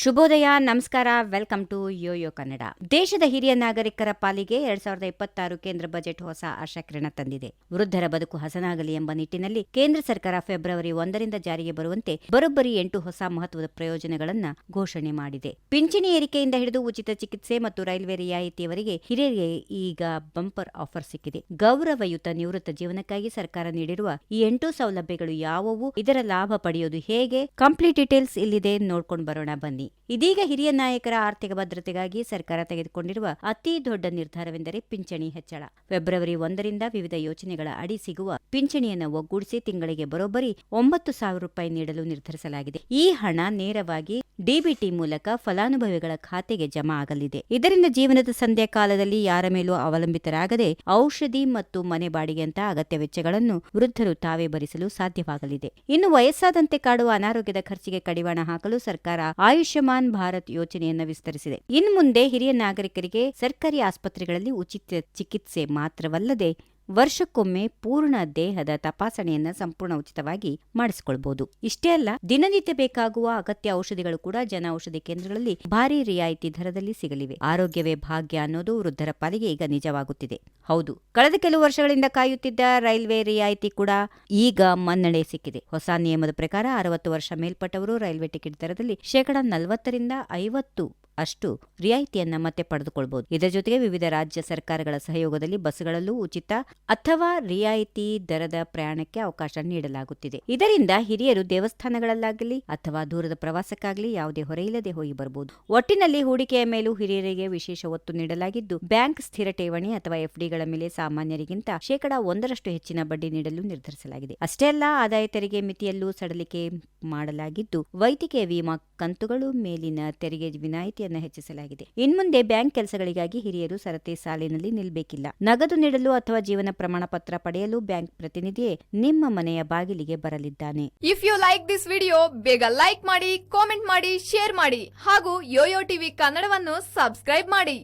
ಶುಭೋದಯ, ನಮಸ್ಕಾರ, welcome to Yoyo Kannada. ದೇಶದ ಹಿರಿಯ ನಾಗರಿಕರ ಪಾಲಿಗೆ ಎರಡ್ ಸಾವಿರದ ಇಪ್ಪತ್ತಾರು ಕೇಂದ್ರ ಬಜೆಟ್ ಹೊಸ ಆಶಾಕಿರಣ ತಂದಿದೆ. ವೃದ್ಧರ ಬದುಕು ಹಸನಾಗಲಿ ಎಂಬ ನಿಟ್ಟಿನಲ್ಲಿ ಕೇಂದ್ರ ಸರ್ಕಾರ ಫೆಬ್ರವರಿ ಒಂದರಿಂದ ಜಾರಿಗೆ ಬರುವಂತೆ ಬರೋಬ್ಬರಿ ಎಂಟು ಹೊಸ ಮಹತ್ವದ ಪ್ರಯೋಜನಗಳನ್ನು ಘೋಷಣೆ ಮಾಡಿದೆ. ಪಿಂಚಣಿ ಏರಿಕೆಯಿಂದ ಹಿಡಿದು ಉಚಿತ ಚಿಕಿತ್ಸೆ ಮತ್ತು ರೈಲ್ವೆ ರಿಯಾಯಿತಿಯವರಿಗೆ ಹಿರಿಯರಿಗೆ ಈಗ ಬಂಪರ್ ಆಫರ್ ಸಿಕ್ಕಿದೆ. ಗೌರವಯುತ ನಿವೃತ್ತ ಜೀವನಕ್ಕಾಗಿ ಸರ್ಕಾರ ನೀಡಿರುವ ಈ ಎಂಟು ಸೌಲಭ್ಯಗಳು ಯಾವುವು, ಇದರ ಲಾಭ ಪಡೆಯೋದು ಹೇಗೆ, ಕಂಪ್ಲೀಟ್ ಡೀಟೇಲ್ಸ್ ಇಲ್ಲಿದೆ ನೋಡ್ಕೊಂಡು ಬರೋಣ ಬನ್ನಿ. ಇದೀಗ ಹಿರಿಯ ನಾಯಕರ ಆರ್ಥಿಕ ಭದ್ರತೆಗಾಗಿ ಸರ್ಕಾರ ತೆಗೆದುಕೊಂಡಿರುವ ಅತಿ ದೊಡ್ಡ ನಿರ್ಧಾರವೆಂದರೆ ಪಿಂಚಣಿ ಹೆಚ್ಚಳ. ಫೆಬ್ರವರಿ ಒಂದರಿಂದ ವಿವಿಧ ಯೋಜನೆಗಳ ಅಡಿ ಸಿಗುವ ಪಿಂಚಣಿಯನ್ನು ಒಗ್ಗೂಡಿಸಿ ತಿಂಗಳಿಗೆ ಬರೋಬ್ಬರಿ ಒಂಬತ್ತು ಸಾವಿರ ರೂಪಾಯಿ ನೀಡಲು ನಿರ್ಧರಿಸಲಾಗಿದೆ. ಈ ಹಣ ನೇರವಾಗಿ ಡಿಬಿಟಿ ಮೂಲಕ ಫಲಾನುಭವಿಗಳ ಖಾತೆಗೆ ಜಮಾ ಆಗಲಿದೆ. ಇದರಿಂದ ಜೀವನದ ಸಂಧ್ಯಾ ಕಾಲದಲ್ಲಿ ಯಾರ ಮೇಲೂ ಅವಲಂಬಿತರಾಗದೆ ಔಷಧಿ ಮತ್ತು ಮನೆ ಬಾಡಿಗೆಯಂತಹ ಅಗತ್ಯ ವೆಚ್ಚಗಳನ್ನು ವೃದ್ಧರು ತಾವೇ ಭರಿಸಲು ಸಾಧ್ಯವಾಗಲಿದೆ. ಇನ್ನು ವಯಸ್ಸಾದಂತೆ ಕಾಡುವ ಅನಾರೋಗ್ಯದ ಖರ್ಚಿಗೆ ಕಡಿವಾಣ ಹಾಕಲು ಸರ್ಕಾರ ಆಯುಷ್ಮಾನ್ ಭಾರತ್ ಯೋಜನೆಯನ್ನು ವಿಸ್ತರಿಸಿದೆ. ಇನ್ನು ಮುಂದೆ ಹಿರಿಯ ನಾಗರಿಕರಿಗೆ ಸರ್ಕಾರಿ ಆಸ್ಪತ್ರೆಗಳಲ್ಲಿ ಉಚಿತ ಚಿಕಿತ್ಸೆ ಮಾತ್ರವಲ್ಲದೆ ವರ್ಷಕ್ಕೊಮ್ಮೆ ಪೂರ್ಣ ದೇಹದ ತಪಾಸಣೆಯನ್ನ ಸಂಪೂರ್ಣ ಉಚಿತವಾಗಿ ಮಾಡಿಸಿಕೊಳ್ಬಹುದು ಇಷ್ಟೇ ಅಲ್ಲ, ದಿನನಿತ್ಯ ಬೇಕಾಗುವ ಅಗತ್ಯ ಔಷಧಿಗಳು ಕೂಡ ಜನ ಔಷಧಿ ಕೇಂದ್ರಗಳಲ್ಲಿ ಭಾರಿ ರಿಯಾಯಿತಿ ದರದಲ್ಲಿ ಸಿಗಲಿವೆ. ಆರೋಗ್ಯವೇ ಭಾಗ್ಯ ಅನ್ನೋದು ವೃದ್ಧರ ಪಾಲಿಗೆ ಈಗ ನಿಜವಾಗುತ್ತಿದೆ. ಹೌದು, ಕಳೆದ ಕೆಲವು ವರ್ಷಗಳಿಂದ ಕಾಯುತ್ತಿದ್ದ ರೈಲ್ವೆ ರಿಯಾಯಿತಿ ಕೂಡ ಈಗ ಮನ್ನಣೆ ಸಿಕ್ಕಿದೆ. ಹೊಸ ನಿಯಮದ ಪ್ರಕಾರ ಅರವತ್ತು ವರ್ಷ ಮೇಲ್ಪಟ್ಟವರು ರೈಲ್ವೆ ಟಿಕೆಟ್ ದರದಲ್ಲಿ ಶೇಕಡಾ ನಲವತ್ತರಿಂದ ಐವತ್ತು ಅಷ್ಟು ರಿಯಾಯಿತಿಯನ್ನ ಮತ್ತೆ ಪಡೆದುಕೊಳ್ಳಬಹುದು ಇದರ ಜೊತೆಗೆ ವಿವಿಧ ರಾಜ್ಯ ಸರ್ಕಾರಗಳ ಸಹಯೋಗದಲ್ಲಿ ಬಸ್ಗಳಲ್ಲೂ ಉಚಿತ ಅಥವಾ ರಿಯಾಯಿತಿ ದರದ ಪ್ರಯಾಣಕ್ಕೆ ಅವಕಾಶ ನೀಡಲಾಗುತ್ತಿದೆ. ಇದರಿಂದ ಹಿರಿಯರು ದೇವಸ್ಥಾನಗಳಲ್ಲಾಗಲಿ ಅಥವಾ ದೂರದ ಪ್ರವಾಸಕ್ಕಾಗಲಿ ಯಾವುದೇ ಹೊರೆಯಿಲ್ಲದೆ ಹೋಗಿ ಬರಬಹುದು ಒಟ್ಟಿನಲ್ಲಿ ಹೂಡಿಕೆಯ ಮೇಲೂ ಹಿರಿಯರಿಗೆ ವಿಶೇಷ ಒತ್ತು ನೀಡಲಾಗಿದ್ದು, ಬ್ಯಾಂಕ್ ಸ್ಥಿರ ಠೇವಣಿ ಅಥವಾ ಎಫ್ಡಿಗಳ ಮೇಲೆ ಸಾಮಾನ್ಯರಿಗಿಂತ ಶೇಕಡಾ ಒಂದರಷ್ಟು ಹೆಚ್ಚಿನ ಬಡ್ಡಿ ನೀಡಲು ನಿರ್ಧರಿಸಲಾಗಿದೆ. ಅಷ್ಟೇ ಅಲ್ಲ, ಆದಾಯ ತೆರಿಗೆ ಮಿತಿಯಲ್ಲೂ ಸಡಲಿಕೆ ಮಾಡಲಾಗಿದ್ದು, ವೈದ್ಯಕೀಯ ವಿಮಾ ಕಂತುಗಳು ಮೇಲಿನ ತೆರಿಗೆ ವಿನಾಯಿತಿಯನ್ನು ಹೆಚ್ಚಿಸಲಾಗಿದೆ. ಇನ್ಮುಂದೆ ಬ್ಯಾಂಕ್ ಕೆಲಸಗಳಿಗಾಗಿ ಹಿರಿಯರು ಸರತಿ ಸಾಲಿನಲ್ಲಿ ನಿಲ್ಲಬೇಕಿಲ್ಲ ನಗದು ನೀಡಲು ಅಥವಾ ಜೀವನ ಪ್ರಮಾಣ ಪತ್ರ ಪಡೆಯಲು ಬ್ಯಾಂಕ್ ಪ್ರತಿನಿಧಿಯೇ ನಿಮ್ಮ ಮನೆಯ ಬಾಗಿಲಿಗೆ ಬರಲಿದ್ದಾನೆ. If you like this video ಬೇಗ ಲೈಕ್ ಮಾಡಿ ಕಾಮೆಂಟ್ ಮಾಡಿ ಶೇರ್ ಮಾಡಿ ಹಾಗೂ ಯೋಯೋ ಟಿವಿ ಕನ್ನಡವನ್ನು ಸಬ್ಸ್ಕ್ರೈಬ್ ಮಾಡಿ.